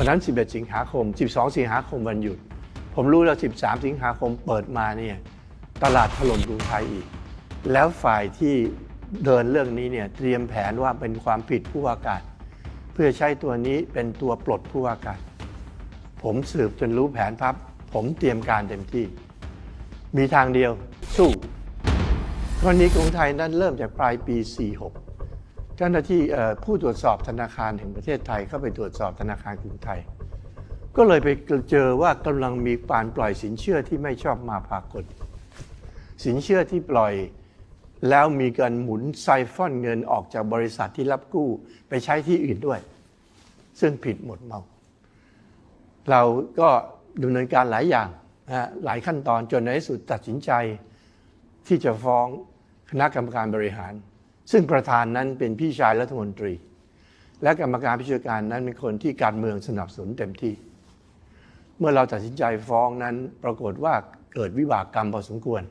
วันนั้น 11 สิงหาคม 12 สิงหาคมวันหยุด ผมรู้แล้ว 13 สิงหาคมเปิดมาเนี่ยตลาดถล่มกรุงไทยอีก แล้วฝ่ายที่เดินเรื่องนี้เนี่ยเตรียมแผนว่าเป็นความผิดผู้ว่าการ เพื่อใช้ตัวนี้เป็นตัวปลดผู้ว่าการ ผมสืบจนรู้แผนพับ ผมเตรียมการเต็มที่ มีทางเดียวสู้กรณีกรุงไทยนั้นเริ่มจากปลายปี 46 เจ้าหน้าที่ผู้ตรวจสอบธนาคารแห่งประเทศไทยเข้าไปตรวจสอบธนาคารกรุงไทย ก็เลยไปเจอว่ากำลังมีการปล่อยสินเชื่อที่ไม่ชอบมาพากลสินเชื่อที่ปล่อยแล้วมีการหมุนไซฟอนเงินออกจากบริษัทที่รับกู้ไปใช้ที่อื่นด้วย ซึ่งผิดหมดเมาเราก็ดำเนินการหลายอย่างนะหลายขั้นตอนจนในที่สุดตัดสินใจที่จะฟ้องคณะกรรมการบริหาร ซึ่งประธานนั้นเป็นพี่ชายรัฐมนตรี และกรรมการพิจารการนั้นเป็นคนที่การเมืองสนับสนุนเต็มที่ เมื่อเราตัดสินใจฟ้องนั้นปรากฏว่าเกิดวิบากกรรมพอสมควร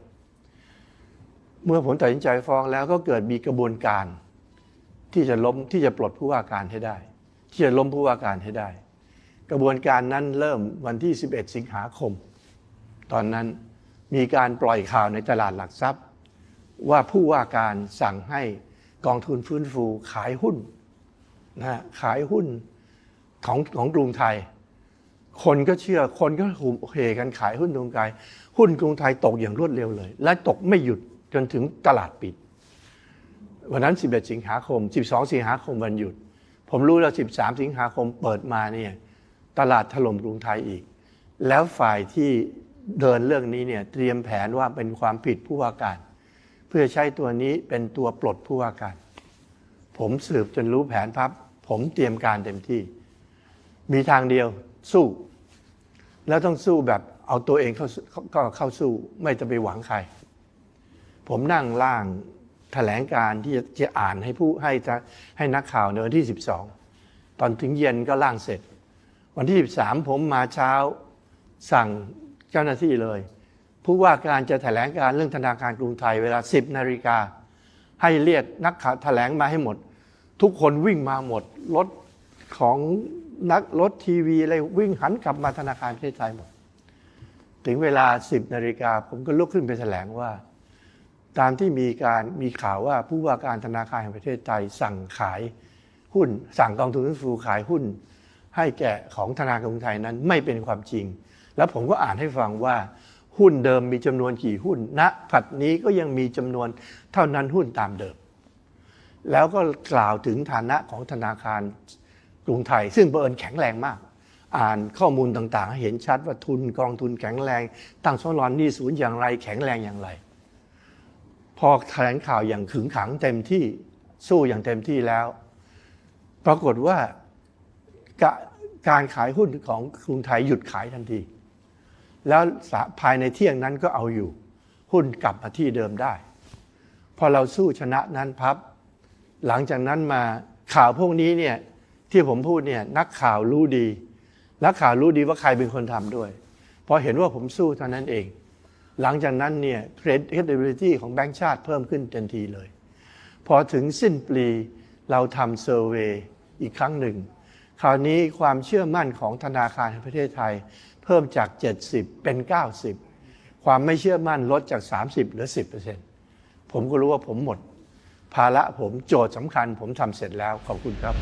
เมื่อผมตัดสินใจฟ้องแล้วก็เกิดมีกระบวนการ ที่จะล้มที่จะปลดผู้ว่าการให้ได้ ที่จะล้มผู้ว่าการให้ได้ กระบวนการนั้นเริ่มวันที่ 11 สิงหาคม ตอนนั้นมีการปล่อยข่าวในตลาดหลักทรัพย์ ว่าผู้ว่าการสั่งให้ กองทุนฟื้นฟูขายหุ้นนะฮะขายหุ้นของของกรุงไทย คนก็เชื่อคนก็หุมเฮกันขายหุ้นกรุงไทย หุ้นกรุงไทยตกอย่างรวดเร็วเลย และตกไม่หยุดจนถึงตลาดปิด วันนั้น 11 สิงหาคม 12 สิงหาคมวันหยุด ผมรู้แล้ว 13 สิงหาคมเปิดมาเนี่ยตลาดถล่มกรุงไทยอีก แล้วฝ่ายที่เดินเรื่องนี้เนี่ยเตรียมแผนว่าเป็นความผิดผู้ว่าการ เพื่อใช้ตัวนี้เป็นตัวปลดผู้ว่าการ ผมสืบจนรู้แผนพับ ผมเตรียมการเต็มที่ มีทางเดียวสู้ แล้วต้องสู้แบบเอาตัวเองเข้าก็เข้าสู้ไม่จะไปหวังใคร ผมนั่งล่างแถลงการที่จะจะอ่านให้ผู้ให้จะให้นักข่าวในวันที่ 12 ตอนถึงเย็นก็ล่างเสร็จ วันที่ 13 ผมมาเช้าสั่งเจ้าหน้าที่เลย ผู้ว่าการจะแถลงการเรื่องธนาคารกรุงไทยเวลา 10นาฬิกาให้เรียกนักข่าวแถลงมาให้หมด ทุกคนวิ่งมาหมดรถของนักรถทีวีอะไรวิ่งหันกลับมาธนาคารประเทศไทยหมด ถึงเวลา 10นาฬิกาผมก็ลุกขึ้นไปแถลงว่า ตามที่มีการมีข่าวว่าผู้ว่าการธนาคารแห่งประเทศไทยสั่งขายหุ้น สั่งกองทุนฟื้นฟูขายหุ้น ให้แก่ของธนาคารกรุงไทยนั้นไม่เป็นความจริง แล้วผมก็อ่านให้ฟังว่า หุ้นเดิมมีจำนวนกี่หุ้นณผัดนี้ก็ยังมีจำนวนเท่านั้นหุ้นตามเดิม แล้วก็กล่าวถึงฐานะของธนาคารกรุงไทย ซึ่งเผอิญแข็งแรงมาก อ่านข้อมูลต่างๆให้เห็นชัดว่าทุนกองทุนแข็งแรง ตั้งสำรองหนี้ศูนย์อย่างไร แข็งแรงอย่างไร พอแถลงข่าวอย่างขึงขังเต็มที่สู้อย่างเต็มที่แล้ว ปรากฏว่าการขายหุ้นของกรุงไทยหยุดขายทันที แล้วภายในเที่ยงนั้นก็เอาอยู่ หุ้นกลับมาที่เดิมได้ พอเราสู้ชนะนั้นพับ หลังจากนั้นมาข่าวพวกนี้เนี่ยที่ผมพูดเนี่ยนักข่าวรู้ดีนักข่าวรู้ดีว่าใครเป็นคนทำด้วย พอเห็นว่าผมสู้เท่านั้นเอง หลังจากนั้นเนี่ย credibility ของแบงก์ชาติเพิ่มขึ้นทันทีเลย พอถึงสิ้นปีเราทำเซอร์เวยอีกครั้งหนึ่ง คราวนี้ความเชื่อมั่นของธนาคารแห่งประเทศไทย เพิ่มจาก 70 เป็น 90 ความไม่เชื่อมั่นลดจาก 30เหลือ 10%ผมก็รู้ว่าผมหมด ภาระผมโจทย์สำคัญผมทำเสร็จแล้วขอบคุณครับ